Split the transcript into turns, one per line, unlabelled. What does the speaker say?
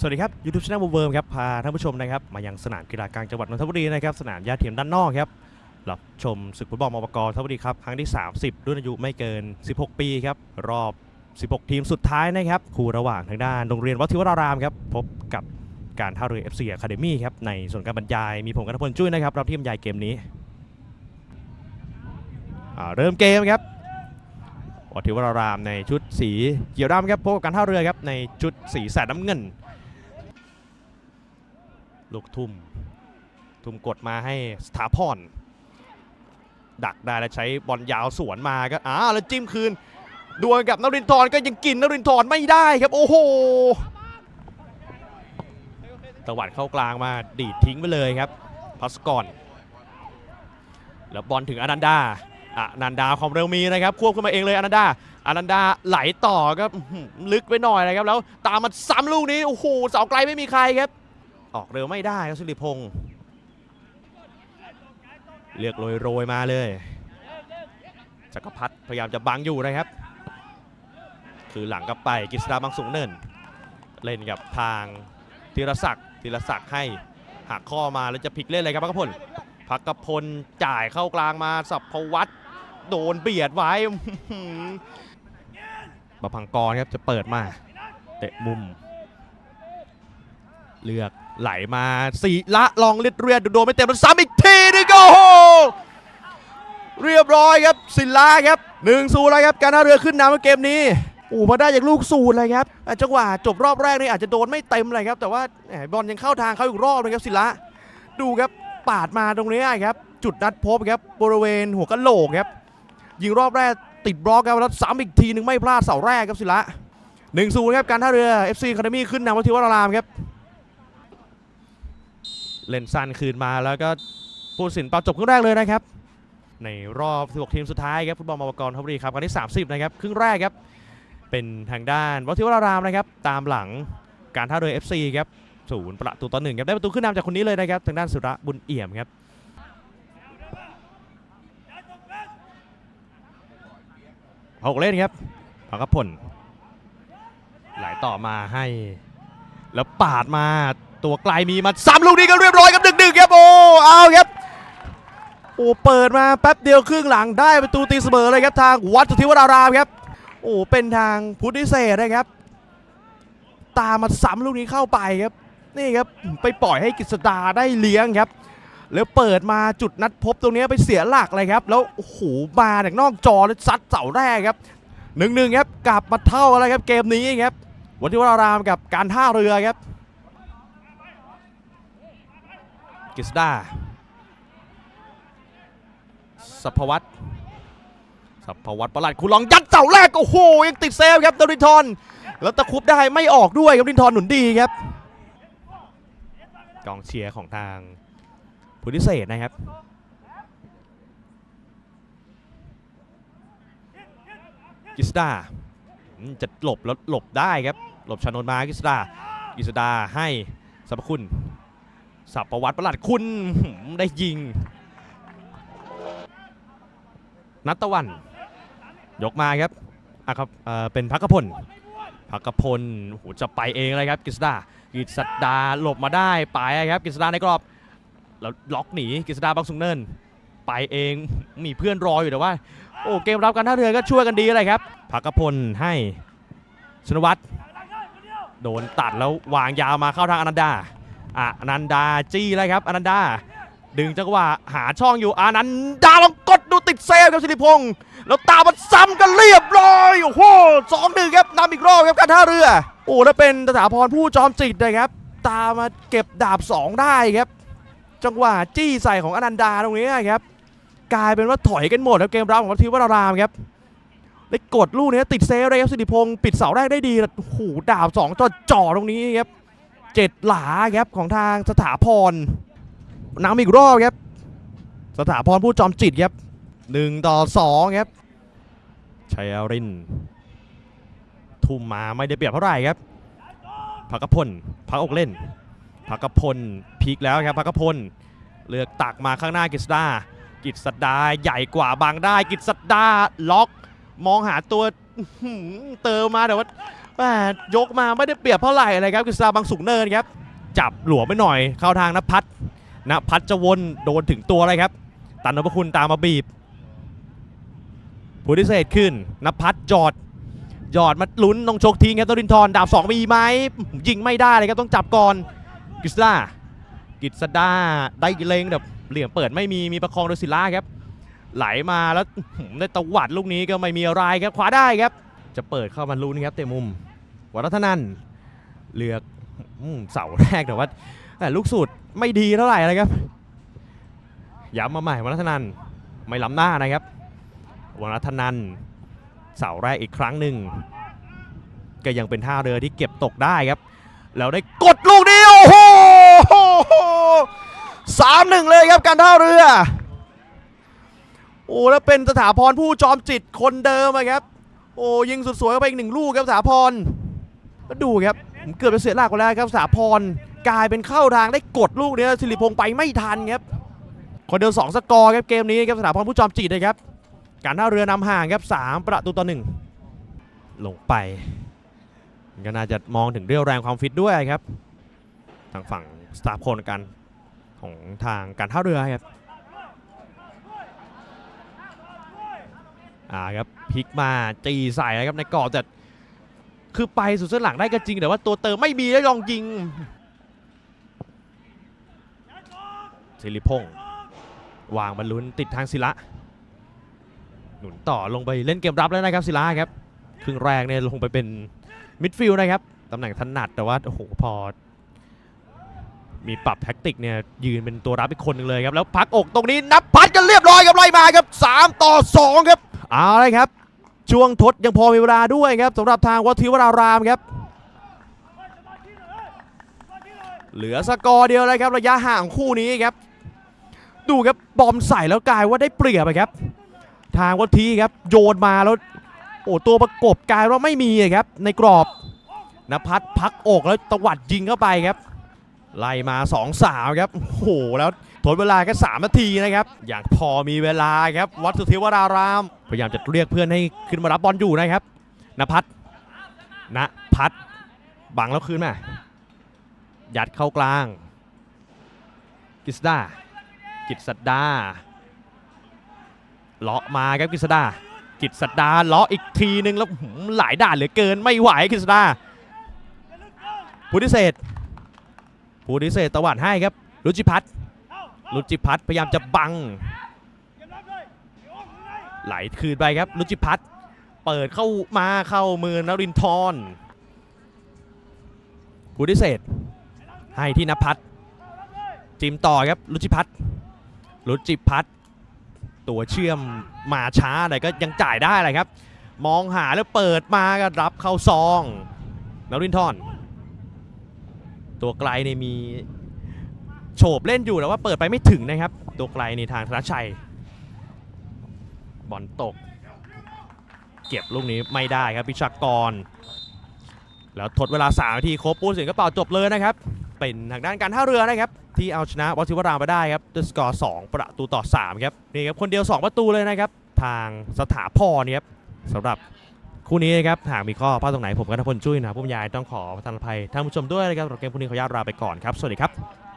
สวัสดีครับยูทูบช anel เวิร์มครับพาท่านผู้ชมนะครับมายังสนามกีฬากลางจังหวัดนนทบุรีนะครับสนามหญ้าเทียมด้านนอกครับรับชมศึกฟุตบอลมปกนนทบุรีครับครั้งที่ 30 รุ่นอายุไม่เกิน 16 ปีครับรอบ 16 ทีมสุดท้ายนะครับคู่ระหว่างทางด้านโรงเรียนวัดทิวรารามครับพบกับการท่าเรือ FC Academy ครับในส่วนการบรรยายมีผมกันทพลจุ้ยนะครับรับที่บรรยายเกมนี้เริ่มเกมครับวัดทิวรารามในชุดสีเขียวดำครับพบกับการท่าเรือครับในชุดสีแสดน้ำเงิน ลูกทุ่ม ทุ่มกดมาให้สถาพร ดักได้แล้วใช้บอลยาวสวนมาก็อ้าวแล้วจิ้มคืนดวลกับนรินทร์ก็ยังกินนรินทร์ไม่ได้ครับ โอ้โหตะวัดเข้ากลางมาดีดทิ้งไปเลยครับพัสกอนแล้วบอลถึงอนันดาอนันดาความเร็วมีนะครับควบขึ้นมาเองเลยอนันดาอนันดาไหลต่อก็อื้อหือลึกไปหน่อยนะครับแล้วตามมาซ้ำลูกนี้โอ้โหเสาไกลไม่มีใครครับ ออกเร็วไม่ได้ครับสิริพงศ์เลือกโรยโรยๆมาเลยจักรพัฒพยายามจะบังอยู่นะครับ คือหลังกับไปกฤษดาบางสูงเนินเล่นกับทางธีรศักดิ์ธีรศักดิ์ให้หักข้อมาแล้วจะพลิกเล่นเลยครับพักพลพักพลจ่ายเข้ากลางมาสับพวัตโดนเบียดไว้อื้อหือประพังกรครับจะเปิดมาเตะมุม เลือก ไหลมาสีละลองเลียดเรียดโดนไม่เต็มแล้วซ้ำอีกทีนึงก็โอ้โหเรียบร้อยครับศิลาครับหนึ่งศูนย์แล้วครับการท่าเรือขึ้นนำในเกมนี้โอ้มาได้จากลูกสูตรเลยครับอะจังหวะจบรอบแรกนี่อาจจะโดนไม่เต็มเลยครับ แต่ว่าแหมบอลยังเข้าทางเขาอีกรอบนึงครับศิลาดูครับปาดมาตรงนี้ครับ จุดนัดพบครับบริเวณหัวกะโหลกครับยิงรอบแรกติดบล็อกครับแล้วซ้ำอีกทีหนึงไม่พลาดเสาแรกครับศิลาหนึ่งศูนย์ครับการท่าเรือ FC Academy ขึ้นนำวัทิวรารามครับ เล่นสั้นคืนมาแล้วก็ผู้ตัดสินเป่าจบครึ่งแรกเลยนะครับ ในรอบ 16 ทีมสุดท้ายครับฟุตบอลมาวกรทบุรีครับครั้งที่ 30 นะครับครึ่งแรกครับ เป็นทางด้านวัทิวรารามนะครับ ตามหลังการท่าเรือ FC ครับศูนย์ประตูต่อหนึ่งครับได้ประตูขึ้นนำจากคนนี้เลยนะครับทางด้านสุระบุญเอี่ยมครับหกเล่นครับพักพลไหลต่อมาให้ แล้วปาดมา ตัวไกลมีมาซ้ำลูกนี้ก็เรียบร้อยครับดึกๆครับโอ้เอาครับโอ้เปิดมาแป๊บเดียวครึ่งหลังได้ประตูตีเสมอเลยครับทางวัดสุทธิวรารามครับโอ้เป็นทางพุทธิเศษนะครับ ตามมาซ้ำลูกนี้เข้าไปครับ นี่ครับไปปล่อยให้กฤษดาได้เลี้ยงครับ แล้วเปิดมาจุดนัดพบตรงนี้ไปเสียหลักเลยครับ แล้วโอ้โหมาจากนอกจอแล้วซัดเสาแรกครับหนึ่งหนึ่งครับกลับมาเท่าอะไรครับเกมนี้ครับวัดทิวรารามกับการท่าเรือครับ กฤษดาสัพวัตสัพวัตประหลัดคุณลองยัดเสาแรกโอ้โหยังติดเซฟครับดรินทร์แล้วตะคุบได้ไม่ออกด้วยครับดรินทร์หนุนดีครับกองเชียร์ของทางผู้พิเศษนะครับกฤษดาจะหลบแล้วหลบได้ครับ หลบชานนมากฤษดากฤษดาให้สรรพคุณ สับประวัติประหลัดคุณได้ยิง นัตตะวัน ยกมาครับอะครับเเป็นพักกพลพักกพลโหจะไปเองเลยครับกฤษดากฤษดาหลบมาได้ไปครับกฤษดาในกรอบแล้วล็อกหนีกฤษดาบางสุงเนิน ไปเองมีเพื่อนรออยู่แต่ว่า โอ้เกมรับการท่าเรือก็ช่วยกันดีเลยครับพักกพลให้ชนวัตรโดนตัดแล้ววางยาวมาเข้าทางอนันดา อนันดาจี้เลยครับอนันดา ดึงจังหวะหาช่องอยู่อนันดาลองกดดูติดเซฟครับสิริพงศ์แล้วตามันซ้ำกันเรียบร้อยโอ้โหสองหนึ่งครับนำอีกรอบครับการท่าเรือ โอ้แล้วเป็นสถาพรผู้จอมจิตนะครับ ตามมาเก็บดาบ2ได้ครับ จังหวะจี้ใส่ของอนันดาตรงนี้ครับ กลายเป็นว่าถอยกันหมดครับเกมรับของทีมวรารามครับได้กดลูกนี้ติดเซฟเลยครับสิริพงศ์ปิดเสาแรกได้ดีโอ้โหดาบสองจ่อจ่อตรงนี้ครับ เจ็ดหลาครับของทางสถาพรนำอีกรอบครับ สถาพรผู้จอมจิตครับหนึ่งต่อสองครับชัยริน ทุ่มมาไม่ได้เปรียบเท่าไหร่ครับพักกพลพักอกเล่นพักกพลพลิกแล้วครับพักกพลเลือกตักมาข้างหน้ากฤษดากฤษดาใหญ่กว่าบางได้กฤษดาล็อก มองหาตัวเติมมาแต่ว่า แม่ยกมาไม่ได้เปรียบเท่าไหร่เลยครับกฤษดาบางสูงเนินครับ จับหลวมไปหน่อย เข้าทางนภัทรนภัทรจะวนโดนถึงตัวเลยครับ ตันนพคุณตามมาบีบผู้ดิเศษขึ้นนภัทรจอดหยอดมาลุ้นน้องโชคทิ้งครับตรินทร์ดาบสองมีไหมยิงไม่ได้เลยครับต้องจับก่อนกฤษดากฤษดาได้เลงแบบเหลี่ยมเปิดไม่มีมีประคองโดยศิลาครับ ไหลมาแล้วอื้อหือได้ตวัดลูกนี้ก็ไม่มีอะไรครับขวาได้ครับ จะเปิดเข้ามาลุ้นครับเตะมุมวรัตนันท์เลือกอเสาแรกแต่ว่าแต่ลูกสูตรไม่ดีเท่าไหร่นะครับย้ำมาใหม่วรัตนันท์ไม่ล้ำหน้านะครับวรัตนันท์เสาแรกอีกครั้งหนึ่งก็ยังเป็นท่าเรือที่เก็บตกได้ครับแล้วได้กดลูกนี้โอ้โหสามหนึ่งเลยครับการท่าเรือโอ้แล้วเป็นสถาพรผู้จอมจิตคนเดิมอะครับ โอ้ยิงสุดสวยเข้าไปอีกหนึ่งลูกครับสาพรแล้วดูครับผมเกือบจะเสียหลักไปแล้วครับสาพรกลายเป็นเข้าทางได้กดลูกเนี้ยสิริพงษ์ไปไม่ทันครับคนเดียวสองสกอร์ครับเกมนี้ครับสถาพรผู้จอมจิตนะครับการท่าเรือนำห่างครับสามประตูต่อหนึ่งลงไปก็น่าจะมองถึงเรี่ยวแรงความฟิตด้วยครับ ทางฝั่งสตาฟคนกันของทางการท่าเรือครับ อ่าครับพลิกมาจีใส่นะครับในกรอบแต่คือไปสุดเส้นหลังได้ก็จริงแต่ว่าตัวเติมไม่มีแล้วลองยิงสิริพงษ์วางบอลลุนติดทางศิละหนุนต่อลงไปเล่นเกมรับแล้วนะครับศิละครับครึ่งแรกเนี่ยลงไปเป็นมิดฟิลด์นะครับตำแหน่งถนัดแต่ว่าโอ้โหพอ มีปรับแท็กติกเนี่ยยืนเป็นตัวรับอีกคนหนึ่งเลยครับแล้วพักอกตรงนี้นับพัดกันเรียบร้อยครับไล่มาครับ 3 ต่อ 2 ครับ เอาเลยครับ ช่วงทดยังพอมีเวลาด้วยครับสำหรับทางวัทิวรารามครับ เหลือสกอร์เดียวเลยครับระยะห่างคู่นี้ครับ ดูครับบอมใส่แล้วกลายว่าได้เปรียบอะครับ ทางวัทีครับโยนมาแล้วโอ้ตัวประกบกลายว่าไม่มีครับ ในกรอบนภัทรพักอกแล้วตวัดยิงเข้าไปครับ ไล่มา2อสาวครับโอ้โหแล้ว ดเวลาแค่3นาทีนะครับ อย่างพอมีเวลาครับ วัดสุเทวราราม พยายามจะเรียกเพื่อนให้ขึ้นมารับบอลอยู่นะครับนภัทรณพัทรบังแล้วคืนมายัดเข้ากลาง กิษดากิษดาเลาะมาครับกิษดากิษดาเลาะอีกทีนึงแล้วหืมหลายด่านเหลือเกินไม่ไหวกิษดาพุทธิเศษผู้ดิเศษตะวันให้ครับรุจิพัฒน์ รุจิพัฒน์พยายามจะบัง ไหลคืนไปครับรุจิพัฒน์เปิดเข้ามาเข้ามือนรินทร์ผู้ดิเศษให้ที่นภัทรจิมต่อครับรุจิพัฒน์รุจิพัฒน์ตัวเชื่อมมาช้าแต่ก็ยังจ่ายได้เลยครับ มองหาแล้วเปิดมาก็รับเข้าซองนรินทร์ตัวไกลเนี่ยมี โฉบเล่นอยู่แต่ว่าเปิดไปไม่ถึงนะครับ ตัวไกลในทางธนชัย บอลตก เก็บลูกนี้ไม่ได้ครับพิชากร แล้วทดเวลา3นาทีครบปูนสียงกระเป๋าจบเลยนะครับ เป็นทางด้านการท่าเรือนะครับ ที่เอาชนะวอชิวรามไปได้ครับด้วยสกอร์2ประตูต่อ3ครับนี่ครับคนเดียว 2 ประตูเลยนะครับ ทางสถาพรเนี่ยครับสำหรับคู่นี้นะครับหากมีข้อพลาดตรงไหนผมกับทพลจุ้ยนะผู้บรรยายต้องขอประทานอภัยท่านผู้ชมด้วยนะครับสำหรับเกมคู่นี้ขออนุญาตลาไปก่อนครับ สวัสดีครับ